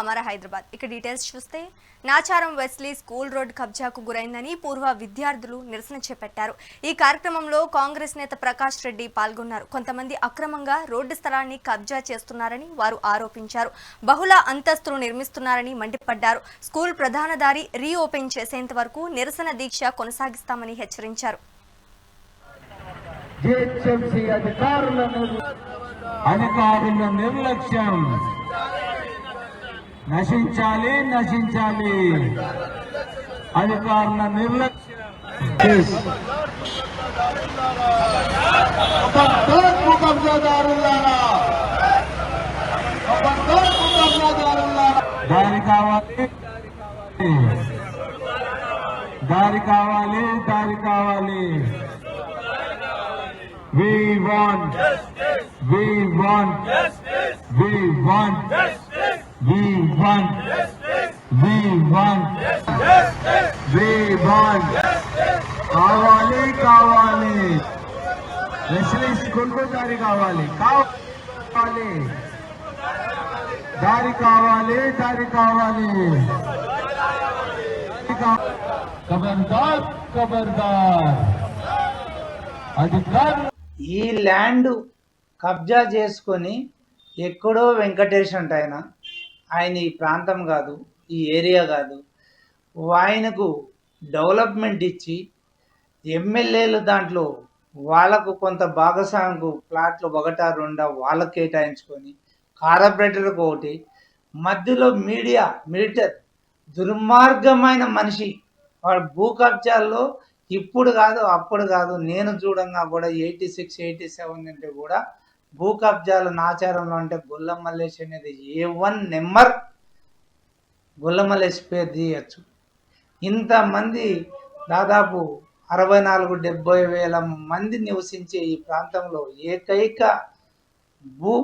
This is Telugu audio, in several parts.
హమారా హైదరాబాద్. ఇక డీటెయిల్స్ చూస్తే నాచారం వెస్లీ స్కూల్ రోడ్ కబ్జాకు గురైందని పూర్వ విద్యార్థులు నిరసన చేపట్టారు. ఈ కార్యక్రమంలో కాంగ్రెస్ నేత ప్రకాష్ రెడ్డి పాల్గొన్నారు. కొంతమంది అక్రమంగా రోడ్డు స్థలాన్ని కబ్జా చేస్తున్నారని వారు ఆరోపించారు. బహుళ అంతస్తులు నిర్మిస్తున్నారని మండిపడ్డారు. స్కూల్ ప్రధానదారి రీఓపెన్ చేసేంత వరకు నిరసన దీక్ష కొనసాగిస్తామని హెచ్చరించారు. అధికారుల నిర్లక్ష్యం. నశించాలి నశించాలి. అధికారుల నిర్లక్ష్యం. దారి కావాలి దారి కావాలి దారి కావాలి. We want We want We want. We want We want We want కావాలి కావాలి. స్పెషలిస్ట్ కొనుగో దారి కావాలి. కావాలి. దారి కావాలి దారి కావాలి. ఖబర్దార్ ఖబర్దార్ అధికారులు ఈ ల్యాండ్ కబ్జా చేసుకొని ఎక్కడో వెంకటేష్ అంట ఆయన. ఆయన ఈ ప్రాంతం కాదు ఈ ఏరియా కాదు. ఆయనకు డెవలప్మెంట్ ఇచ్చి ఎమ్మెల్యేలు దాంట్లో వాళ్ళకు కొంత భాగస్వామికు ప్లాట్లు ఒకట రెండా వాళ్ళకు కేటాయించుకొని కార్పొరేటర్కి ఒకటి మధ్యలో మీడియా మిలిటర్ దుర్మార్గమైన మనిషి. వాడు భూ కబ్జాల్లో ఇప్పుడు కాదు అప్పుడు కాదు నేను చూడంగా కూడా ఎయిటీ సిక్స్ ఎయిటీ సెవెన్ అంటే కూడా భూ కబ్జాల నాచారంలో అంటే గుల్లమల్లేష్ అనేది ఏ వన్ నెంబర్ గుల్లమల్లేష్ పేరు తీయచ్చు. ఇంతమంది దాదాపు అరవై నాలుగు డెబ్బై వేల మంది నివసించే ఈ ప్రాంతంలో ఏకైక భూ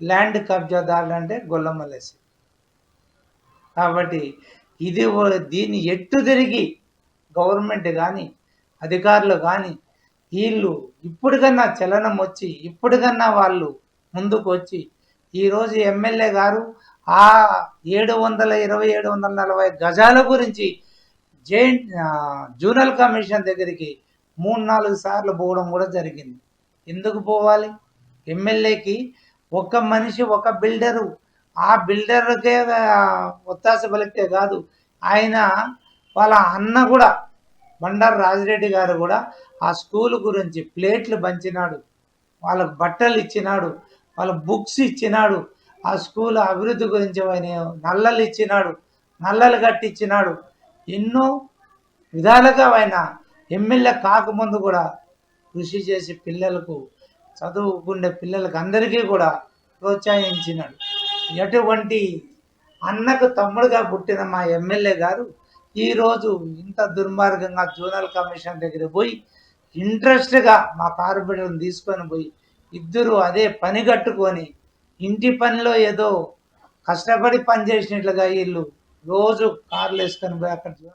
ల్యాండ్ కబ్జాదారులు అంటే గుల్లమల్లేష్ కాబట్టి ఇది ఓ- దీన్ని ఎట్టు తిరిగి గవర్నమెంట్ కానీ అధికారులు కానీ వీళ్ళు ఇప్పటికన్నా చలనం వచ్చి ఇప్పటికన్నా వాళ్ళు ముందుకు వచ్చి ఈరోజు ఎమ్మెల్యే గారు ఆ ఏడు వందల ఇరవై ఏడు వందల నలభై గజాల గురించి జైంట్ జూనల్ కమిషన్ దగ్గరికి మూడు నాలుగు సార్లు పోవడం కూడా జరిగింది. ఎందుకు పోవాలి? ఎమ్మెల్యేకి ఒక మనిషి ఒక బిల్డరు ఆ బిల్డర్కే ఒత్తాస పలికితే కాదు ఆయన వాళ్ళ అన్న కూడా బండారు రాజిరెడ్డి గారు కూడా ఆ స్కూల్ గురించి ప్లేట్లు పంచినాడు. వాళ్ళకు బట్టలు ఇచ్చినాడు. వాళ్ళ బుక్స్ ఇచ్చినాడు. ఆ స్కూల్ అభివృద్ధి గురించి ఆయన నల్లలు ఇచ్చినాడు. నల్లలు కట్టించినాడు ఎన్నో విధాలుగా ఆయన ఎమ్మెల్యే కాకముందు కూడా కృషి చేసి పిల్లలకు చదువుకునే పిల్లలకు అందరికీ కూడా ప్రోత్సహించినాడు. ఎటువంటి అన్నకు తమ్ముడుగా పుట్టిన మా ఎమ్మెల్యే గారు ఈరోజు ఇంత దుర్మార్గంగా జోనల్ కమిషన్ దగ్గర పోయి ఇంట్రెస్ట్గా మా కార్పొరేటర్ని తీసుకొని పోయి ఇద్దరు అదే పని కట్టుకొని ఇంటి పనిలో ఏదో కష్టపడి పని చేసినట్లుగా వీళ్ళు రోజు కార్లు వేసుకొని పోయి అక్కడ